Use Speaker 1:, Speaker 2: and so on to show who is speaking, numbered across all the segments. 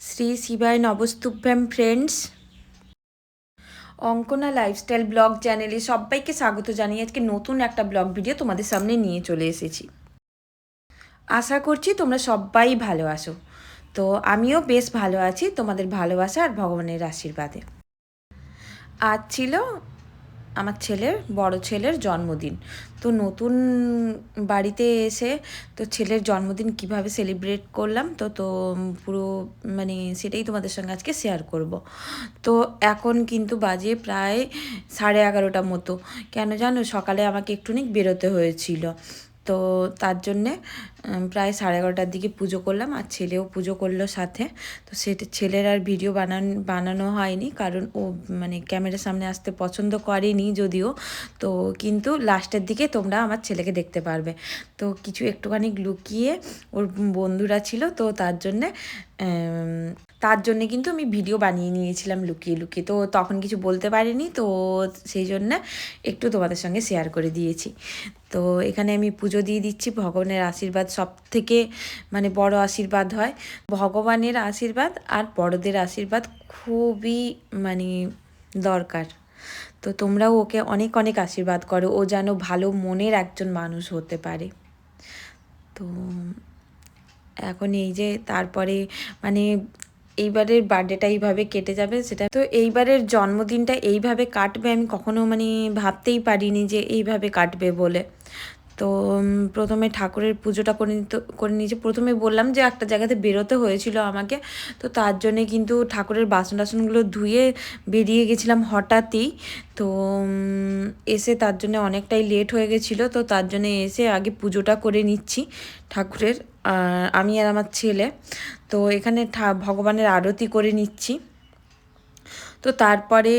Speaker 1: শ্রী শিবায় নবস্তুভ্যাম friends Ankana lifestyle blog চ্যানেলে সবাইকে স্বাগত জানিয়ে আজকে নতুন একটা ব্লগ ভিডিও তোমাদের সামনে নিয়ে চলে এসেছি। আশা করছি তোমরা সবাই ভালো আছো। তো আমিও বেশ ভালো আছি তোমাদের ভালোবাসা আর ভগবানের আশীর্বাদে। আজ ছিল আমার ছেলের বড় ছেলের জন্মদিন। তো নতুন বাড়িতে এসে তো ছেলের জন্মদিন কীভাবে সেলিব্রেট করলাম, তো তো পুরো মানে সেটাই তোমাদের সঙ্গে আজকে শেয়ার করব। তো এখন কিন্তু বাজে প্রায় সাড়ে এগারোটা মতো। কেন জানো? সকালে আমাকে একটুখানি বেরোতে হয়েছিল। তো তার জন্যে প্রায় সাড়ে এগারোটার দিকে পুজো করলাম আর ছেলেও পুজো করল সাথে। তো সেটা ছেলের আর ভিডিও বানান, বানানো হয়নি কারণ ও মানে ক্যামেরার সামনে আসতে পছন্দ করেনি যদিও। তো কিন্তু লাস্টের দিকে তোমরা আমার ছেলেকে দেখতে পারবে। তো কিছু একটুখানি লুকিয়ে ওর বন্ধুরা ছিল তো তার জন্যে তার জন্যে কিন্তু আমি ভিডিও বানিয়ে নিয়েছিলাম লুকিয়ে লুকিয়ে। তো তখন কিছু বলতে পারিনি, তো সেই জন্য একটু তোমাদের সঙ্গে শেয়ার করে দিয়েছি। তো এখানে আমি পুজো দিয়ে দিচ্ছি, ভগবানের আশীর্বাদ সব থেকে মানে বড় আশীর্বাদ হয়। ভগবানের আশীর্বাদ আর বড়দের আশীর্বাদ খুবই মানে দরকার। তো তোমরাও ওকে অনেক অনেক আশীর্বাদ করো, ও যেন ভালো মনের একজন মানুষ হতে পারে। তো এখন এই যে তারপরে মানে এইবারের বার্থডেটা এইভাবে কেটে যাবে সেটা তো এইবারের জন্মদিনটা এইভাবে কাটবে আমি কখনো মানে ভাবতেই পারিনি যে এইভাবে কাটবে বলে। তো প্রথমে ঠাকুরের পুজোটা করে নিতে, করে নিয়েছি। প্রথমে বললাম যে একটা জায়গাতে বেরোতে হয়েছিল আমাকে। তো তার জন্যে কিন্তু ঠাকুরের বাসন টাসনগুলো ধুয়ে বেরিয়ে গেছিলাম হঠাৎই। তো এসে তার জন্য অনেকটাই লেট হয়ে গেছিল। তো তার জন্য এসে আগে পুজোটা করে নিচ্ছি ঠাকুরের আমি আর আমার ছেলে। তো এখানে ভগবানের আরতি করে নিচ্ছি। তো তারপরে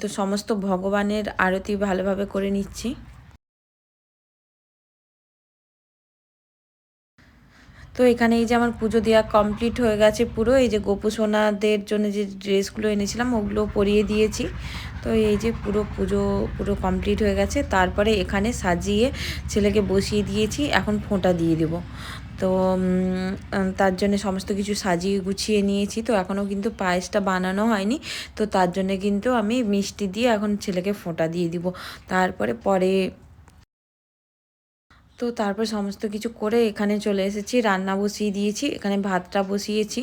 Speaker 1: তো সমস্ত ভগবানের আরতি ভালোভাবে করে নিচ্ছি। তো এখানে এই যে আমার পুজো দেওয়া কমপ্লিট হয়ে গেছে পুরো, এই যে গোপু সোনাদের জন্য যে ড্রেসগুলো এনেছিলাম ওগুলো পরিয়ে দিয়েছি। তো এই যে পুরো পুজো, পুরো কমপ্লিট হয়ে গেছে। তারপরে এখানে সাজিয়ে ছেলেকে বসিয়ে দিয়েছি, এখন ফোঁটা দিয়ে দেব। তো তার জন্য সমস্ত কিছু সাজিয়ে গুছিয়ে নিয়েছি। তো এখনও কিন্তু পায়েসটা বানানো হয়নি। তো তার জন্য কিন্তু আমি মিষ্টি দিয়ে এখন ছেলেকে ফোঁটা দিয়ে দিব। তারপরে পরে তো তারপর সমস্ত কিছু করে এখানে চলে এসেছি, রান্না বসিয়ে দিয়েছি, এখানে ভাতটা বসিয়েছি।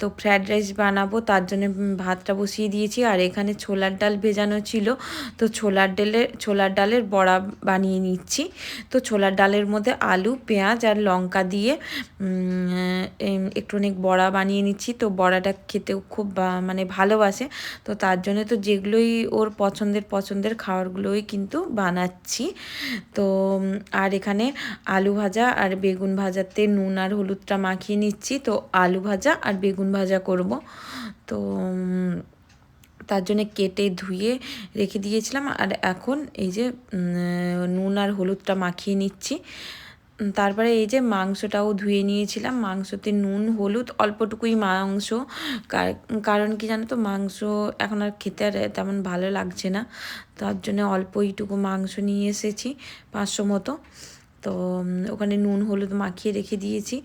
Speaker 1: তো ফ্রায়েড রাইস বানাবো, তার জন্য ভাতটা বসিয়ে দিয়েছি। আর এখানে ছোলার ডাল ভেজানো ছিল, তো ছোলার ডালের ছোলার ডালের বড়া বানিয়ে নিচ্ছি। তো ছোলার ডালের মধ্যে আলু, পেঁয়াজ আর লঙ্কা দিয়ে একটু অনেক বড়া বানিয়ে নিচ্ছি। তো বড়াটা খেতেও খুব মানে ভালোবাসে। তো তার জন্য তো যেগুলোই ওর পছন্দের পছন্দের খাবারগুলোই কিন্তু বানাচ্ছি। তো আর এখানে আলু ভাজা আর বেগুন ভাজাতে নুন আর হলুদটা মাখিয়ে নিচ্ছি। তো আলু ভাজা আর বেগুন ভাজা করব। তো তার জন্য কেটে ধুয়ে রেখে দিয়েছিলাম। আর এখন এই যে নুন আর হলুদটা মাখিয়ে নিচ্ছি। তারপরে এই যে মাংসটাও ধুয়ে নিয়েছিলাম। মাংসতে নুন, হলুদ, অল্পটুকুই মাংস। কার- কারণ কি জানো তো, মাংস এখন আর খেতে আর তেমন ভালো লাগছে না। তার জন্য অল্পইটুকু মাংস নিয়ে এসেছি, পাঁচশো মতো। তো ওখানে নুন, হলুদ মাখিয়ে রেখে দিয়েছি।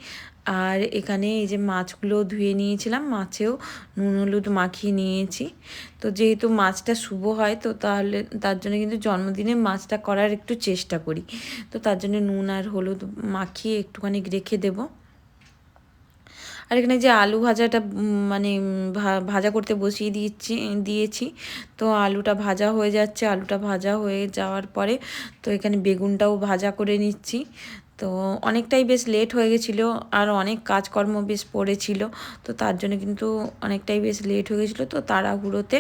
Speaker 1: আর এখানে এই যে মাছগুলো ধুয়ে নিয়েছিলাম, মাছেও নুন, হলুদ মাখিয়ে নিয়েছি। তো যেহেতু মাছটা শুভ হয়, তো তাহলে তার জন্য কিন্তু জন্মদিনে মাছটা করার একটু চেষ্টা করি। তো তার জন্য নুন আর হলুদ মাখিয়ে একটুখানি রেখে দেবো। আর এখানে যে আলু ভাজাটা মানে ভাজা করতে বসিয়ে দিয়েছি দিয়েছি, তো আলুটা ভাজা হয়ে যাচ্ছে। আলুটা ভাজা হয়ে যাওয়ার পরে তো এখানে বেগুনটাও ভাজা করে নিচ্ছি। তো অনেকটাই বেশ লেট হয়ে গেছিল, আর অনেক কাজকর্ম বেশ পড়েছিল, তো তার জন্য কিন্তু অনেকটাই বেশ লেট হয়ে গেছিল, তো তাড়াহুড়োতে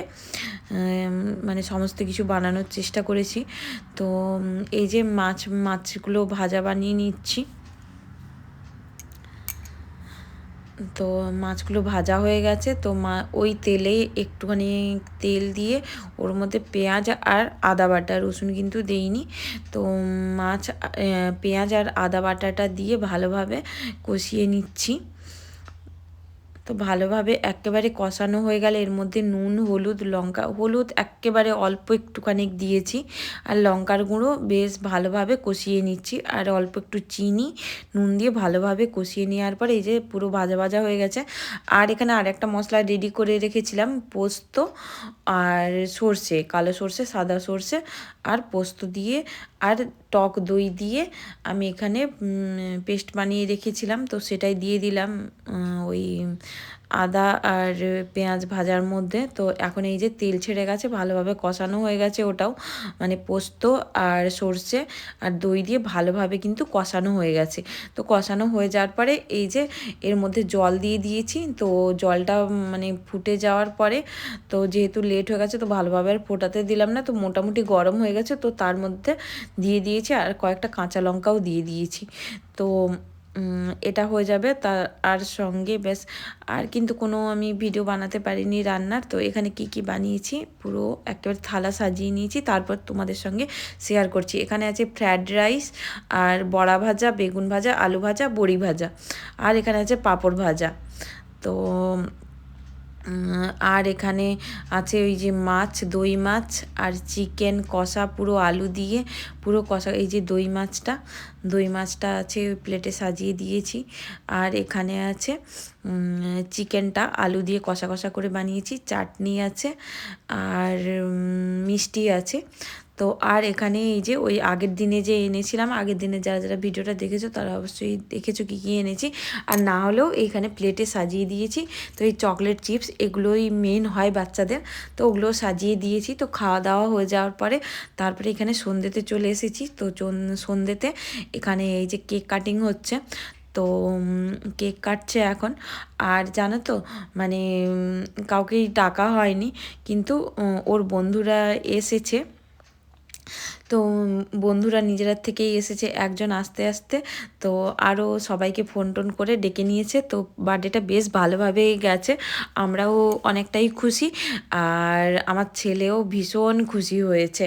Speaker 1: মানে সমস্ত কিছু বানানোর চেষ্টা করেছি। তো এই যে মাছ, মাছগুলো ভাজা বানিয়ে নিচ্ছি। তো মাছগুলো ভাজা হয়ে গেছে, তো মা, ওই তেলেই একটুখানি তেল দিয়ে ওর মধ্যে পেঁয়াজ আর আদা বাটা, রসুন কিন্তু দেইনি। তো মাছ পেঁয়াজ আর আদা বাটাটা দিয়ে ভালোভাবে কষিয়ে নিচ্ছি। তো ভালোভাবে একেবারে কষানো হয়ে গেলে এর মধ্যে নুন, হলুদ, লঙ্কা, হলুদ একেবারে অল্প একটুখানি দিয়েছি। আর লঙ্কার গুঁড়ো বেশ ভালোভাবে কষিয়ে নিচ্ছি। আর অল্প একটু চিনি, নুন দিয়ে ভালোভাবে কষিয়ে নেওয়ার পর এই যে পুরো ভাজা ভাজা হয়ে গেছে। আর এখানে আর একটা মশলা রেডি করে রেখেছিলাম, পোস্ত আর সর্ষে, কালো সর্ষে, সাদা সর্ষে। আর পোস্ত দিয়ে আর টক দই দিয়ে আমি এখানে পেস্ট বানিয়ে রেখেছিলাম। তো সেটাই দিয়ে দিলাম ওই আদা আর পেঁয়াজ ভাজার মধ্যে। তো এখন এই যে তেল ছেড়ে গেছে, ভালোভাবে কষানো হয়ে গেছে ওটাও মানে পোস্ত আর সর্ষে আর দই দিয়ে ভালোভাবে কিন্তু কষানো হয়ে গেছে। তো কষানো হয়ে যাওয়ার পরে এই যে এর মধ্যে জল দিয়ে দিয়েছি, তো জলটা মানে ফুটে যাওয়ার পরে, তো যেহেতু লেট হয়ে গেছে তো ভালোভাবে আর ফোটাতে দিলাম না, তো মোটামুটি গরম হয়ে গেছে, তো তার মধ্যে দিয়ে দিয়েছি আর কয়েকটা কাঁচা লঙ্কাও দিয়ে দিয়েছি। তো এটা হয়ে যাবে। তার আর সঙ্গে বেশ, আর কিন্তু কোনো আমি ভিডিও বানাতে পারিনি রান্নার। তো এখানে কি কি বানিয়েছি? পুরো একেবারে থালা সাজিয়ে নিয়েছি। তারপর তোমাদের সঙ্গে শেয়ার করছি। এখানে আছে ফ্রায়েড রাইস আর বড়া ভাজা, বেগুন ভাজা, আলু ভাজা, বড়ি ভাজা। আর এখানে আছে পাঁপড় ভাজা। তো আর এখানে আছে ওই যে মাছ, দই মাছ আর চিকেন, কষা, পুরো আলু দিয়ে, পুরো কষা, এই যে দই মাছটা দই মাছটা আছে ওই প্লেটে সাজিয়ে দিয়েছি। আর এখানে আছে চিকেনটা আলু দিয়ে কষা কষা করে বানিয়েছি, চাটনি আছে আর মিষ্টি আছে। তো আর এখানে এই যে ওই আগের দিনে যে এনেছিলাম, আগের দিনে যারা যারা ভিডিওটা দেখেছ তারা অবশ্যই দেখেছ কী কী এনেছি। আর না হলেও এইখানে প্লেটে সাজিয়ে দিয়েছি। তো এই চকলেট চিপস এগুলোই মেন হয় বাচ্চাদের। তো ওগুলো সাজিয়ে দিয়েছি। তো খাওয়া দাওয়া হয়ে যাওয়ার পরে তারপরে এখানে সন্ধ্যেতে চলে এসেছি। তো সন্ধ্যেতে এখানে এই যে কেক কাটিং হচ্ছে। তো কেক কাটছে এখন। আর জানো তো মানে কাউকেই টাকা হয়নি। কিন্তু ওর বন্ধুরা এসেছে। তো বন্ধুরা নিজেরা থেকেই এসেছে, একজন আস্তে আস্তে। তো আরও সবাইকে ফোন টোন করে ডেকে নিয়েছে। তো বার্থডেটা বেশ ভালোভাবেই গেছে, আমরাও অনেকটাই খুশি। আর আমার ছেলেও ভীষণ খুশি হয়েছে।